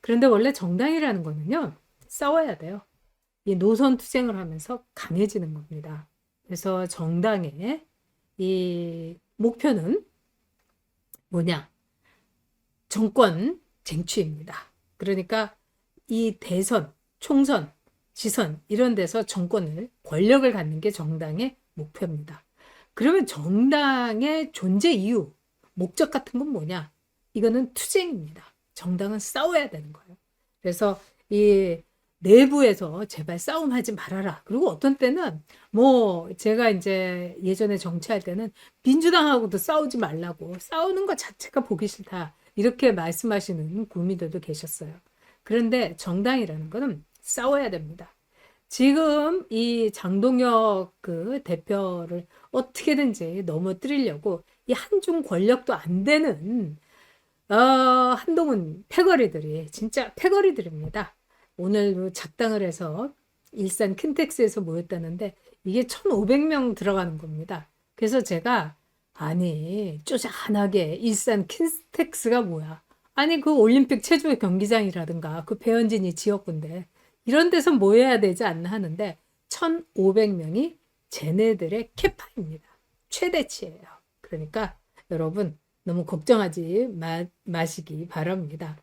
그런데 원래 정당이라는 거는요, 싸워야 돼요. 이 노선 투쟁을 하면서 강해지는 겁니다. 그래서 정당의 이 목표는 뭐냐? 정권 쟁취입니다. 그러니까 이 대선, 총선, 지선 이런 데서 정권을 권력을 갖는 게 정당의 목표입니다. 그러면 정당의 존재 이유, 목적 같은 건 뭐냐? 이거는 투쟁입니다. 정당은 싸워야 되는 거예요. 그래서 이 내부에서 제발 싸움하지 말아라. 그리고 어떤 때는 뭐 제가 이제 예전에 정치할 때는 민주당하고도 싸우지 말라고 싸우는 것 자체가 보기 싫다. 이렇게 말씀하시는 국민들도 계셨어요. 그런데 정당이라는 거는 싸워야 됩니다. 지금 이 장동혁 그 대표를 어떻게든지 넘어뜨리려고 이 한중 권력도 안 되는 어, 한동훈 패거리들이 진짜 패거리들입니다. 오늘 작당을 해서 일산 킨텍스에서 모였다는데 이게 1,500명 들어가는 겁니다. 그래서 제가 아니 쪼잔하게 일산 킨텍스가 뭐야? 아니 그 올림픽 체조 경기장이라든가 그 배현진이 지었건데 이런 데서 모여야 되지 않나 하는데 1,500명이 쟤네들의 캐파입니다. 최대치예요. 그러니까 여러분 너무 걱정하지 마, 마시기 바랍니다.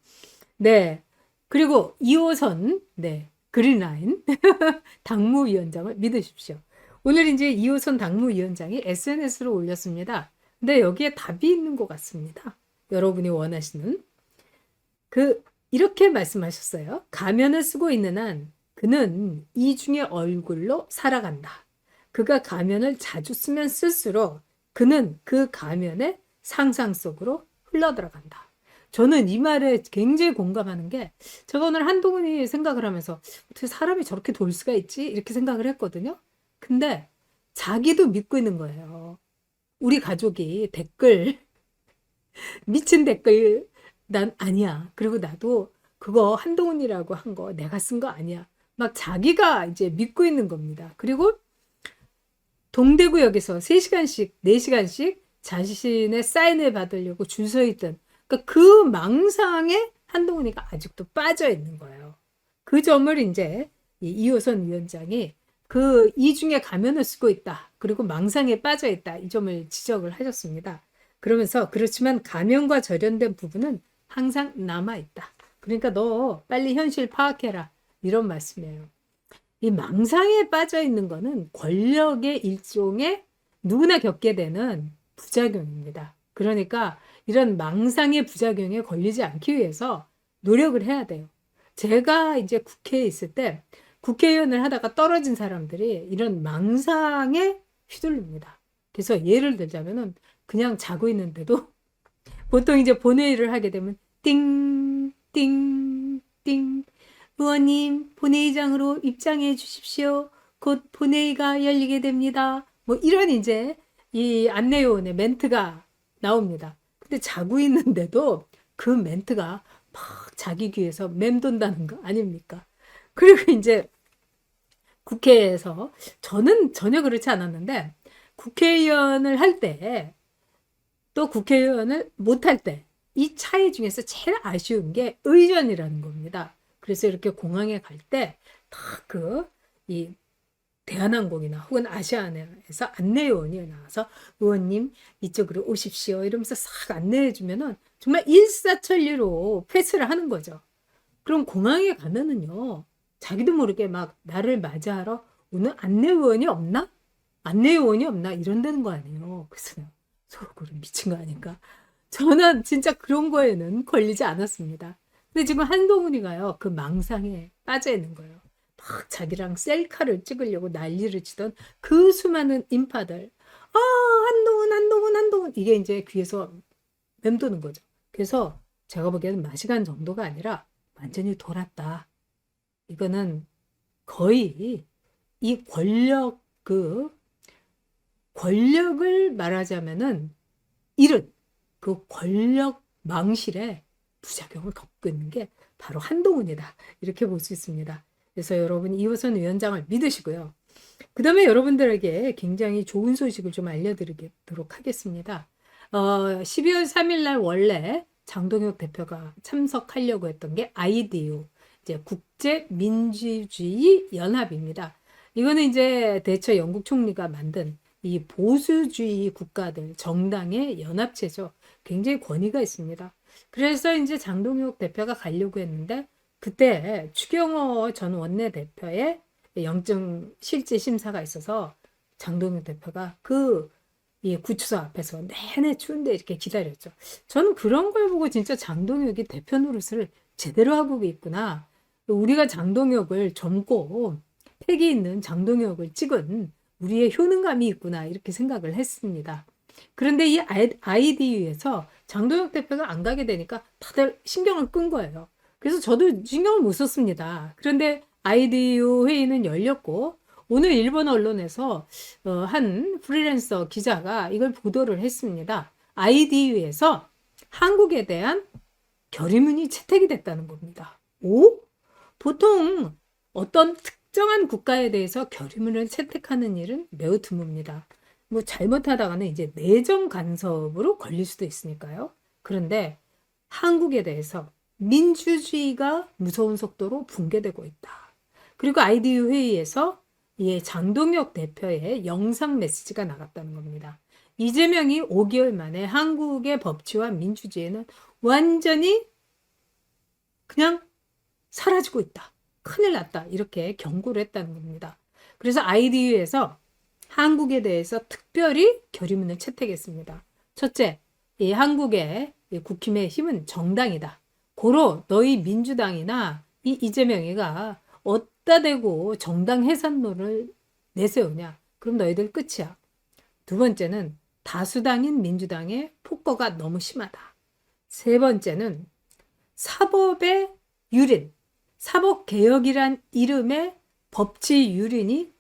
네. 그리고 2호선 네. 그린라인 당무위원장을 믿으십시오. 오늘 이제 2호선 당무위원장이 SNS로 올렸습니다. 근데 여기에 답이 있는 것 같습니다. 여러분이 원하시는 그 이렇게 말씀하셨어요. 가면을 쓰고 있는 한 그는 이중의 얼굴로 살아간다. 그가 가면을 자주 쓰면 쓸수록 그는 그 가면의 상상 속으로 흘러들어간다. 저는 이 말에 굉장히 공감하는 게 제가 오늘 한동훈이 생각을 하면서 어떻게 사람이 저렇게 돌 수가 있지? 이렇게 생각을 했거든요. 근데 자기도 믿고 있는 거예요. 우리 가족이 댓글 미친 댓글 난 아니야. 그리고 나도 그거 한동훈이라고 한 거 내가 쓴 거 아니야. 막 자기가 이제 믿고 있는 겁니다. 그리고 동대구역에서 3시간씩, 4시간씩 자신의 사인을 받으려고 줄 서 있던 그러니까 그 망상에 한동훈이가 아직도 빠져 있는 거예요. 그 점을 이제 이호선 위원장이 그 이중에 가면을 쓰고 있다. 그리고 망상에 빠져 있다. 이 점을 지적을 하셨습니다. 그러면서 그렇지만 가면과 절연된 부분은 항상 남아 있다. 그러니까 너 빨리 현실 파악해라. 이런 말씀이에요. 이 망상에 빠져 있는 거는 권력의 일종의 누구나 겪게 되는 부작용입니다. 그러니까 이런 망상의 부작용에 걸리지 않기 위해서 노력을 해야 돼요. 제가 이제 국회에 있을 때 국회의원을 하다가 떨어진 사람들이 이런 망상에 휘둘립니다. 그래서 예를 들자면은 그냥 자고 있는데도 보통 이제 본회의를 하게 되면 띵, 띵, 띵. 의원님, 본회의장으로 입장해 주십시오. 곧 본회의가 열리게 됩니다. 뭐 이런 이제 이 안내 요원의 멘트가 나옵니다. 근데 자고 있는데도 그 멘트가 막 자기 귀에서 맴돈다는 거 아닙니까? 그리고 이제 국회에서 저는 전혀 그렇지 않았는데 국회의원을 할 때 또 국회의원을 못 할 때 이 차이 중에서 제일 아쉬운 게 의전이라는 겁니다. 그래서 이렇게 공항에 갈때다그이 대한항공이나 혹은 아시아나에서 안내요원이 나와서 의원님 이쪽으로 오십시오 이러면서 싹 안내해 주면은 정말 일사천리로 패스를 하는 거죠. 그럼 공항에 가면은요 자기도 모르게 막 나를 맞이하러 오늘 안내요원이 없나? 안내요원이 없나? 이런다는 거 아니에요. 그래서 속으로 미친 거 아닌가? 저는 진짜 그런 거에는 걸리지 않았습니다. 근데 지금 한동훈이가요, 그 망상에 빠져 있는 거예요. 막 자기랑 셀카를 찍으려고 난리를 치던 그 수많은 인파들. 아, 한동훈, 한동훈, 한동훈. 이게 이제 귀에서 맴도는 거죠. 그래서 제가 보기에는 마시간 정도가 아니라 완전히 돌았다. 이거는 거의 이 권력, 그, 권력을 말하자면은 잃은 그 권력 망실에 부작용을 겪고 있는 게 바로 한동훈이다. 이렇게 볼 수 있습니다. 그래서 여러분 이호선 위원장을 믿으시고요. 그 다음에 여러분들에게 굉장히 좋은 소식을 좀 알려드리도록 하겠습니다. 어, 12월 3일 날 원래 장동혁 대표가 참석하려고 했던 게 IDU, 이제 국제 민주주의 연합입니다. 이거는 이제 대처 영국 총리가 만든 이 보수주의 국가들 정당의 연합체죠. 굉장히 권위가 있습니다. 그래서 이제 장동혁 대표가 가려고 했는데 그때 추경호 전 원내대표의 영장 실질 심사가 있어서 장동혁 대표가 그이 구치소 앞에서 내내 추운데 이렇게 기다렸죠. 저는 그런 걸 보고 진짜 장동혁이 대표 노릇을 제대로 하고 있구나. 우리가 장동혁을 젊고 패기 있는 장동혁을 찍은 우리의 효능감이 있구나 이렇게 생각을 했습니다. 그런데 이 아이디유에서 장동혁 대표가 안 가게 되니까 다들 신경을 끈 거예요. 그래서 저도 신경을 못 썼습니다. 그런데 아이디유 회의는 열렸고 오늘 일본 언론에서 어, 한 프리랜서 기자가 이걸 보도를 했습니다. IDU에서 한국에 대한 결의문이 채택이 됐다는 겁니다. 오? 보통 어떤 특정한 국가에 대해서 결의문을 채택하는 일은 매우 드뭅니다. 뭐 잘못하다가는 이제 내정 간섭으로 걸릴 수도 있으니까요. 그런데 한국에 대해서 민주주의가 무서운 속도로 붕괴되고 있다. 그리고 IDU 회의에서 이 장동혁 대표의 영상 메시지가 나갔다는 겁니다. 이재명이 5개월 만에 한국의 법치와 민주주의는 완전히 그냥 사라지고 있다. 큰일 났다. 이렇게 경고를 했다는 겁니다. 그래서 IDU에서 한국에 대해서 특별히 결의문을 채택했습니다. 첫째, 이 한국의 국힘의 힘은 정당이다. 고로 너희 민주당이나 이 이재명이가 어디다 대고 정당 해산론을 내세우냐? 그럼 너희들 끝이야. 두 번째는 다수당인 민주당의 폭거가 너무 심하다. 세 번째는 사법의 유린, 사법개혁이란 이름의 법치 유린이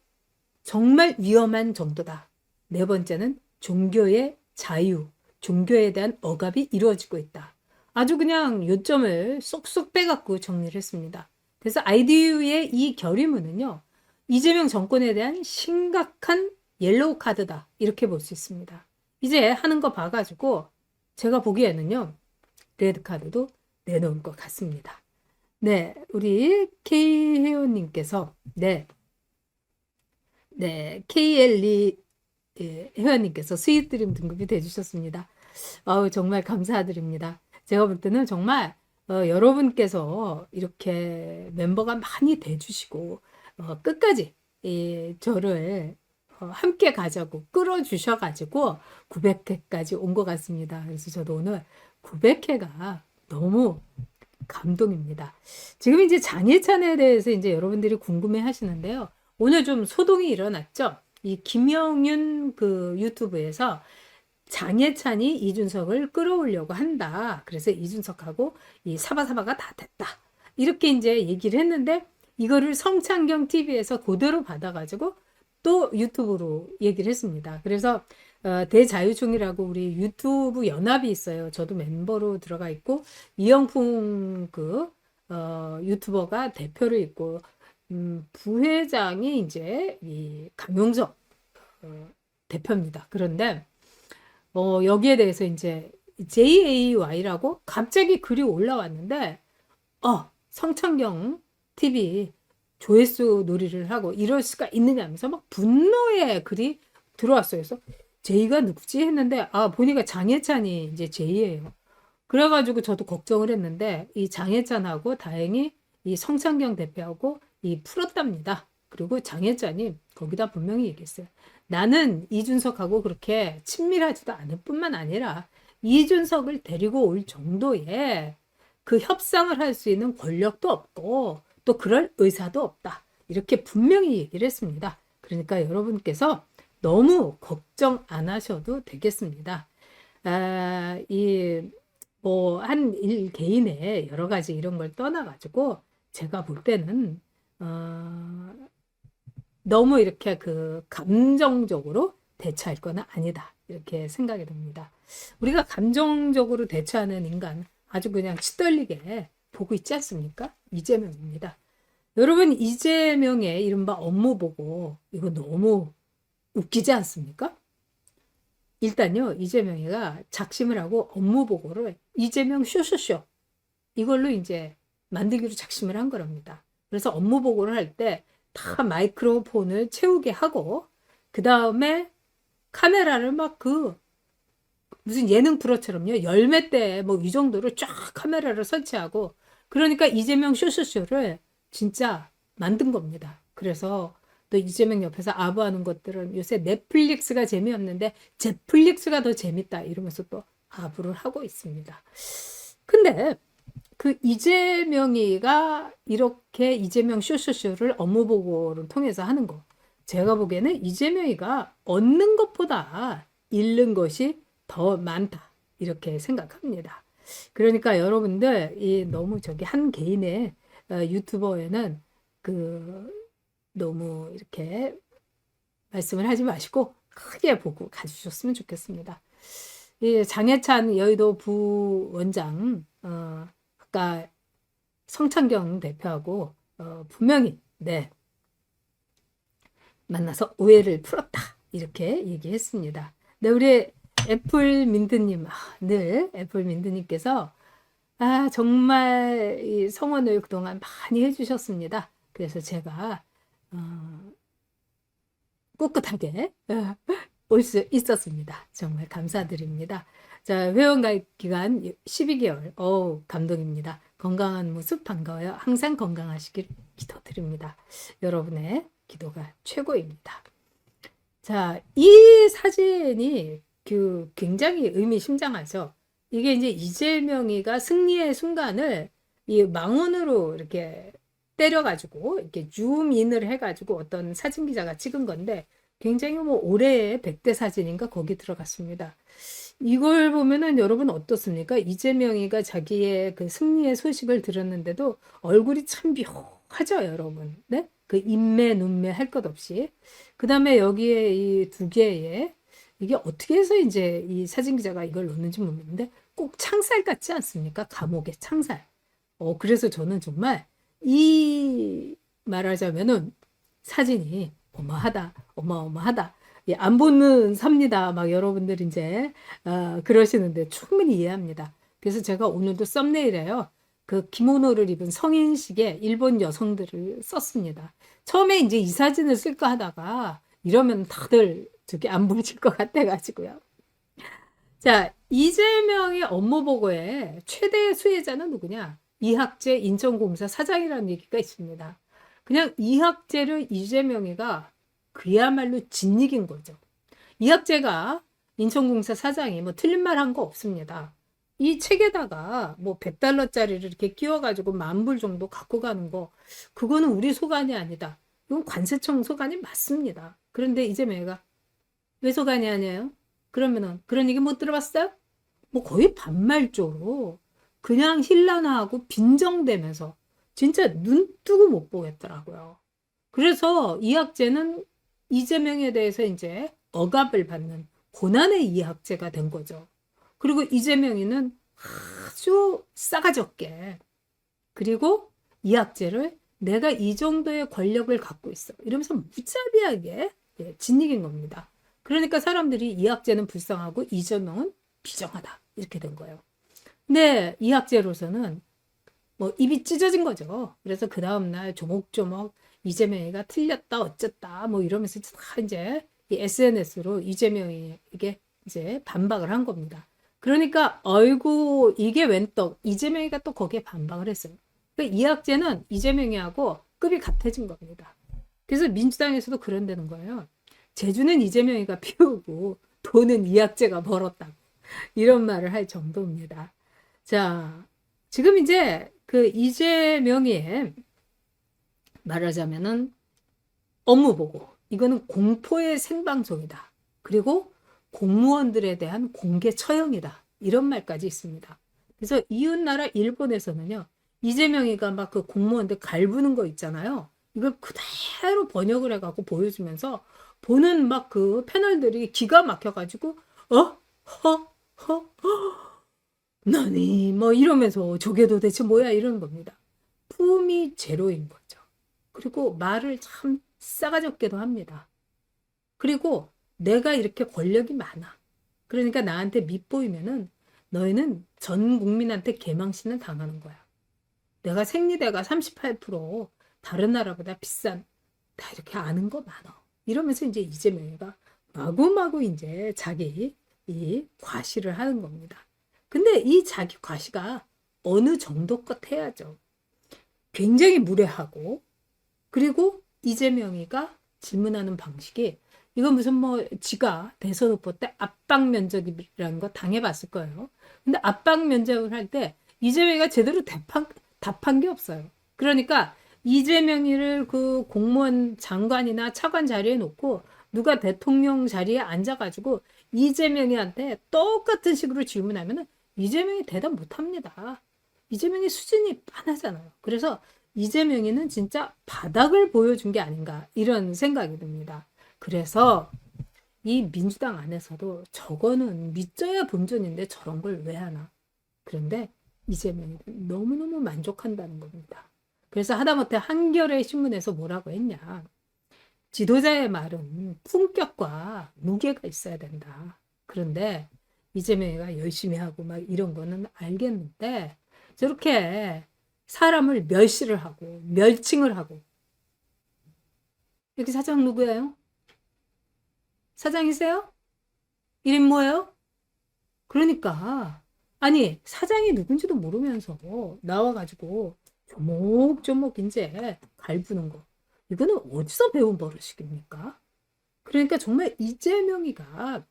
정말 위험한 정도다. 네 번째는 종교의 자유, 종교에 대한 억압이 이루어지고 있다. 아주 그냥 요점을 쏙쏙 빼갖고 정리를 했습니다. 그래서 IDU의 이 결의문은요, 이재명 정권에 대한 심각한 옐로우 카드다. 이렇게 볼 수 있습니다. 이제 하는 거 봐가지고 제가 보기에는요, 레드 카드도 내놓은 것 같습니다. 네, 우리 K 회원님께서, 네, 네, KLE 예, 회원님께서 스윗드림 등급이 돼주셨습니다. 어우, 정말 감사드립니다. 제가 볼 때는 정말 어, 여러분께서 이렇게 멤버가 많이 돼주시고 어, 끝까지 이, 저를 어, 함께 가자고 끌어주셔가지고 900회까지 온 것 같습니다. 그래서 저도 오늘 900회가 너무 감동입니다. 지금 이제 장예찬에 대해서 이제 여러분들이 궁금해 하시는데요. 오늘 좀 소동이 일어났죠? 이 김영윤 그 유튜브에서 장예찬이 이준석을 끌어오려고 한다. 그래서 이준석하고 이 사바사바가 다 됐다. 이렇게 이제 얘기를 했는데 이거를 성창경 TV에서 그대로 받아가지고 또 유튜브로 얘기를 했습니다. 그래서 어, 대자유총이라고 우리 유튜브 연합이 있어요. 저도 멤버로 들어가 있고 이영풍 그 어, 유튜버가 대표로 있고 음, 부회장이 이제 이 강용석 어, 대표입니다. 그런데 어, 여기에 대해서 이제 JAY라고 갑자기 글이 올라왔는데, 어, 성창경 TV 조회수 놀이를 하고 이럴 수가 있느냐 하면서 막 분노의 글이 들어왔어요. 그래서 J가 누구지 했는데, 아, 보니까 장혜찬이 이제 J예요. 그래가지고 저도 걱정을 했는데, 이 장혜찬하고 다행히 이 성창경 대표하고 이 풀었답니다. 그리고 장혜찬이 거기다 분명히 얘기했어요. 나는 이준석하고 그렇게 친밀하지도 않을 뿐만 아니라 이준석을 데리고 올 정도의 그 협상을 할 수 있는 권력도 없고 또 그럴 의사도 없다. 이렇게 분명히 얘기를 했습니다. 그러니까 여러분께서 너무 걱정 안 하셔도 되겠습니다. 아, 이, 뭐, 한 일 개인의 여러 가지 이런 걸 떠나가지고 제가 볼 때는, 어, 너무 이렇게 그 감정적으로 대처할 건 아니다. 이렇게 생각이 듭니다. 우리가 감정적으로 대처하는 인간 아주 그냥 치떨리게 보고 있지 않습니까? 이재명입니다. 여러분 이재명의 이른바 업무 보고 이거 너무 웃기지 않습니까? 일단요 이재명이가 작심을 하고 업무 보고를 이재명 쇼쇼쇼 이걸로 이제 만들기로 작심을 한 거랍니다. 그래서 업무 보고를 할때 다 마이크로폰을 채우게 하고 그 다음에 카메라를 막 그 무슨 예능 프로처럼요 열매 때뭐이 정도로 쫙 카메라를 설치하고 그러니까 이재명 쇼쇼쇼를 진짜 만든 겁니다. 그래서 또 이재명 옆에서 아부하는 것들은 요새 넷플릭스가 재미없는데 제플릭스가 더 재밌다 이러면서 또 아부를 하고 있습니다. 근데 그 이재명이가 이렇게 이재명 쇼쇼쇼를 업무 보고를 통해서 하는 거 제가 보기에는 이재명이가 얻는 것보다 잃는 것이 더 많다 이렇게 생각합니다. 그러니까 여러분들 이 너무 저기 한 개인의 어, 유튜버에는 그 너무 이렇게 말씀을 하지 마시고 크게 보고 가주셨으면 좋겠습니다. 이 장해찬 여의도 부원장 어, 아까 성창경 대표하고 어, 분명히 네 만나서 오해를 풀었다 이렇게 얘기했습니다. 네 우리 애플 민드님 아, 늘 애플 민드님께서 아 정말 이 성원을 그동안 많이 해주셨습니다. 그래서 제가 어, 꿋꿋하게 올 수 있었습니다. 정말 감사드립니다. 자, 회원가입 기간 12개월. 어우, 감동입니다. 건강한 모습 반가워요. 항상 건강하시길 기도드립니다. 여러분의 기도가 최고입니다. 자, 이 사진이 그 굉장히 의미심장하죠. 이게 이제 이재명이가 승리의 순간을 이 망원으로 이렇게 때려가지고 이렇게 줌인을 해가지고 어떤 사진 기자가 찍은 건데 굉장히 뭐 올해의 100대 사진인가 거기 들어갔습니다. 이걸 보면은 여러분 어떻습니까? 이재명이가 자기의 그 승리의 소식을 들었는데도 얼굴이 참 묘하죠, 여러분. 네? 그 인매, 눈매 할 것 없이. 그 다음에 여기에 이 두 개의 이게 어떻게 해서 이제 이 사진 기자가 이걸 넣는지 모르겠는데 꼭 창살 같지 않습니까? 감옥의 창살. 어, 그래서 저는 정말 이 말하자면은 사진이 어마하다, 어마어마하다. 예, 안 보는 삽니다. 막 여러분들 이제 어, 그러시는데 충분히 이해합니다. 그래서 제가 오늘도 썸네일에요. 그 기모노를 입은 성인식의 일본 여성들을 썼습니다. 처음에 이제 이 사진을 쓸까 하다가 이러면 다들 저기 안 보실 것 같아가지고요. 자, 이재명의 업무 보고에 최대 수혜자는 누구냐? 이학재 인천공사 사장이라는 얘기가 있습니다. 그냥 이학재를 이재명이가 그야말로 진익인 거죠. 이학재가 인천공사 사장이 뭐 틀린 말 한 거 없습니다. 이 책에다가 뭐 100달러짜리를 이렇게 끼워가지고 만불 정도 갖고 가는 거, 그거는 우리 소관이 아니다. 이건 관세청 소관이 맞습니다. 그런데 이재명이가 왜 소관이 아니에요? 그러면은 그런 얘기 못 들어봤어요? 뭐 거의 반말조로 그냥 힐난하고 빈정대면서 진짜 눈 뜨고 못 보겠더라고요. 그래서 이학재는 이재명에 대해서 이제 억압을 받는 고난의 이학재가 된 거죠. 그리고 이재명이는 아주 싸가지 없게 그리고 이학재를 내가 이 정도의 권력을 갖고 있어 이러면서 무자비하게 예, 진익인 겁니다. 그러니까 사람들이 이학재는 불쌍하고 이재명은 비정하다 이렇게 된 거예요. 근데 이학재로서는 뭐 입이 찢어진 거죠. 그래서 그 다음날 조목조목 이재명이가 틀렸다 어쨌다 뭐 이러면서 다 이제 이 SNS로 이재명에게 이제 반박을 한 겁니다. 그러니까 어이구 이게 웬떡 이재명이가 또 거기에 반박을 했어요. 그러니까 이학재는 이재명이하고 급이 같아진 겁니다. 그래서 민주당에서도 그런다는 거예요. 제주는 이재명이가 피우고 돈은 이학재가 벌었다고 이런 말을 할 정도입니다. 자, 지금 이제 그 이재명이 말하자면은 업무 보고 이거는 공포의 생방송이다. 그리고 공무원들에 대한 공개 처형이다. 이런 말까지 있습니다. 그래서 이웃나라 일본에서는요. 이재명이가 막 그 공무원들 갈부는 거 있잖아요. 이걸 그대로 번역을 해갖고 보여주면서 보는 막 그 패널들이 기가 막혀가지고 어? 허? 허? 허? 너니? 뭐 이러면서 저게 도대체 뭐야? 이러는 겁니다. 품이 제로인 거죠. 그리고 말을 참 싸가지 없게도 합니다. 그리고 내가 이렇게 권력이 많아. 그러니까 나한테 밑보이면은 너희는 전 국민한테 개망신을 당하는 거야. 내가 생리대가 38% 다른 나라보다 비싼 다 이렇게 아는 거 많어. 이러면서 이제 이재명이가 마구마구 이제 자기 이 과시를 하는 겁니다. 근데 이 자기 과시가 어느 정도껏 해야죠. 굉장히 무례하고 그리고 이재명이가 질문하는 방식이 이건 무슨 뭐 지가 대선 후보 때 압박 면접이라는 거 당해봤을 거예요. 근데 압박 면접을 할 때 이재명이가 제대로 답한, 답한 게 없어요. 그러니까 이재명이를 그 공무원 장관이나 차관 자리에 놓고 누가 대통령 자리에 앉아가지고 이재명이한테 똑같은 식으로 질문하면은 이재명이 대답 못합니다. 이재명의 수준이 빤하잖아요. 그래서 이재명이는 진짜 바닥을 보여준 게 아닌가 이런 생각이 듭니다. 그래서 이 민주당 안에서도 저거는 믿져야 본전인데 저런 걸 왜 하나. 그런데 이재명이 너무너무 만족한다는 겁니다. 그래서 하다못해 한겨레 신문에서 뭐라고 했냐. 지도자의 말은 품격과 무게가 있어야 된다. 그런데 이재명이가 열심히 하고 막 이런 거는 알겠는데 저렇게 사람을 멸시를 하고 멸칭을 하고 여기 사장 누구예요? 사장이세요? 이름 뭐예요? 그러니까 아니 사장이 누군지도 모르면서 나와가지고 조목조목 이제 갈부는 거 이거는 어디서 배운 버릇이겠습니까? 그러니까 정말 이재명이가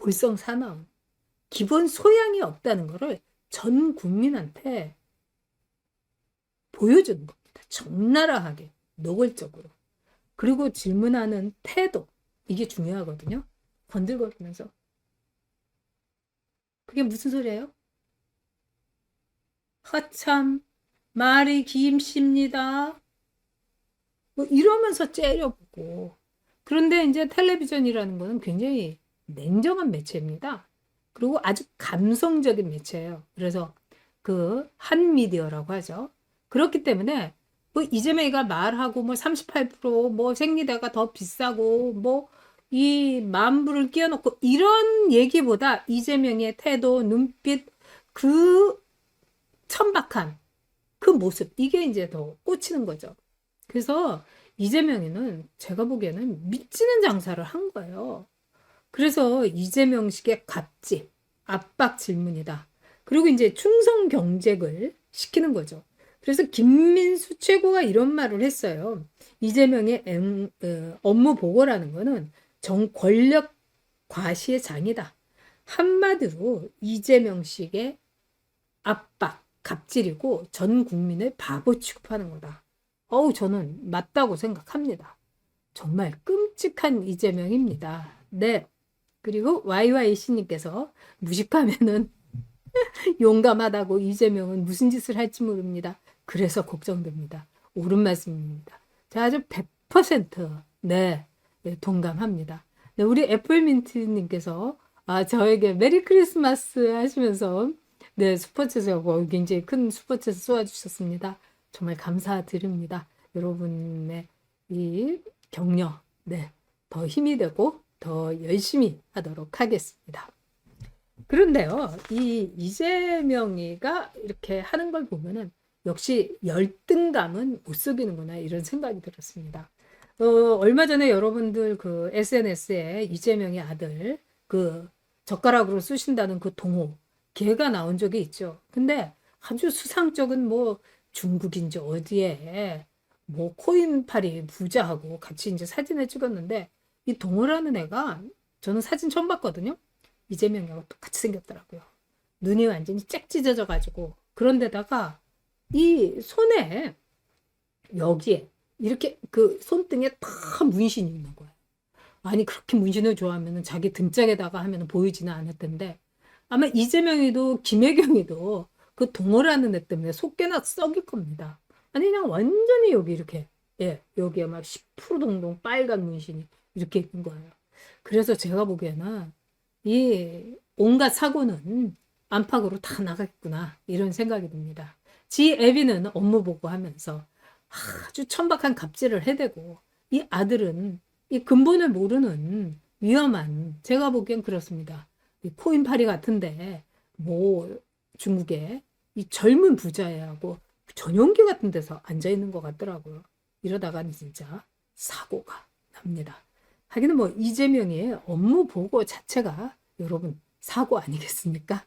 볼성 사나운 기본 소양이 없다는 거를 전 국민한테 보여주는 겁니다. 적나라하게 노골적으로 그리고 질문하는 태도 이게 중요하거든요. 건들거리면서 그게 무슨 소리예요? 하참 말이 김씨입니다. 뭐 이러면서 째려보고 그런데 이제 텔레비전이라는 거는 굉장히 냉정한 매체입니다. 그리고 아주 감성적인 매체예요. 그래서 그 한 미디어라고 하죠. 그렇기 때문에 뭐 이재명이가 말하고 뭐 38%뭐 생리대가 더 비싸고 뭐 이 만불을 끼워놓고 이런 얘기보다 이재명의 태도, 눈빛, 그 천박한 그 모습 이게 이제 더 꽂히는 거죠. 그래서 이재명이는 제가 보기에는 미치는 장사를 한 거예요. 그래서 이재명식의 갑질, 압박 질문이다. 그리고 이제 충성 경쟁을 시키는 거죠. 그래서 김민수 최고가 이런 말을 했어요. 이재명의 엠, 어, 업무 보고라는 거는 정 권력 과시의 장이다. 한마디로 이재명식의 압박, 갑질이고 전 국민을 바보 취급하는 거다. 어우, 저는 맞다고 생각합니다. 정말 끔찍한 이재명입니다. 네. 그리고 YYC님께서 무식하면은 용감하다고 이재명은 무슨 짓을 할지 모릅니다. 그래서 걱정됩니다. 옳은 말씀입니다. 자, 아주 100% 네, 네 동감합니다. 네, 우리 애플민트님께서 아, 저에게 메리 크리스마스 하시면서 네, 슈퍼챗에 뭐 굉장히 큰 슈퍼챗을 쏘아주셨습니다. 정말 감사드립니다. 여러분의 이 격려, 네, 더 힘이 되고 더 열심히 하도록 하겠습니다. 그런데요, 이 이재명이가 이렇게 하는 걸 보면은 역시 열등감은 못 속이는구나 이런 생각이 들었습니다. 어, 얼마 전에 여러분들 그 SNS에 이재명의 아들 그 젓가락으로 쑤신다는 그 동호 걔가 나온 적이 있죠. 근데 아주 수상적인 뭐 중국인지 어디에 뭐 코인팔이 부자하고 같이 이제 사진을 찍었는데 이 동호라는 애가 저는 사진 처음 봤거든요. 이재명이하고 똑같이 생겼더라고요. 눈이 완전히 쫙 찢어져 가지고 그런데다가 이 손에 여기에 이렇게 그 손등에 다 문신이 있는 거예요. 아니 그렇게 문신을 좋아하면 자기 등짝에다가 하면 보이지는 않을 텐데 아마 이재명이도 김혜경이도 그 동호라는 애 때문에 속개나 썩일 겁니다. 아니 그냥 완전히 여기 이렇게 예 여기에 막 10% 동동 빨간 문신이 이렇게 있는 거예요. 그래서 제가 보기에는 이 온갖 사고는 안팎으로 다 나갔구나 이런 생각이 듭니다. 지 애비는 업무 보고하면서 아주 천박한 갑질을 해대고 이 아들은 이 근본을 모르는 위험한 제가 보기엔 그렇습니다. 이 코인파리 같은데 뭐 중국에 이 젊은 부자애하고 전용기 같은 데서 앉아 있는 것 같더라고요. 이러다가는 진짜 사고가 납니다. 하기는 뭐 이재명의 업무 보고 자체가 여러분 사고 아니겠습니까?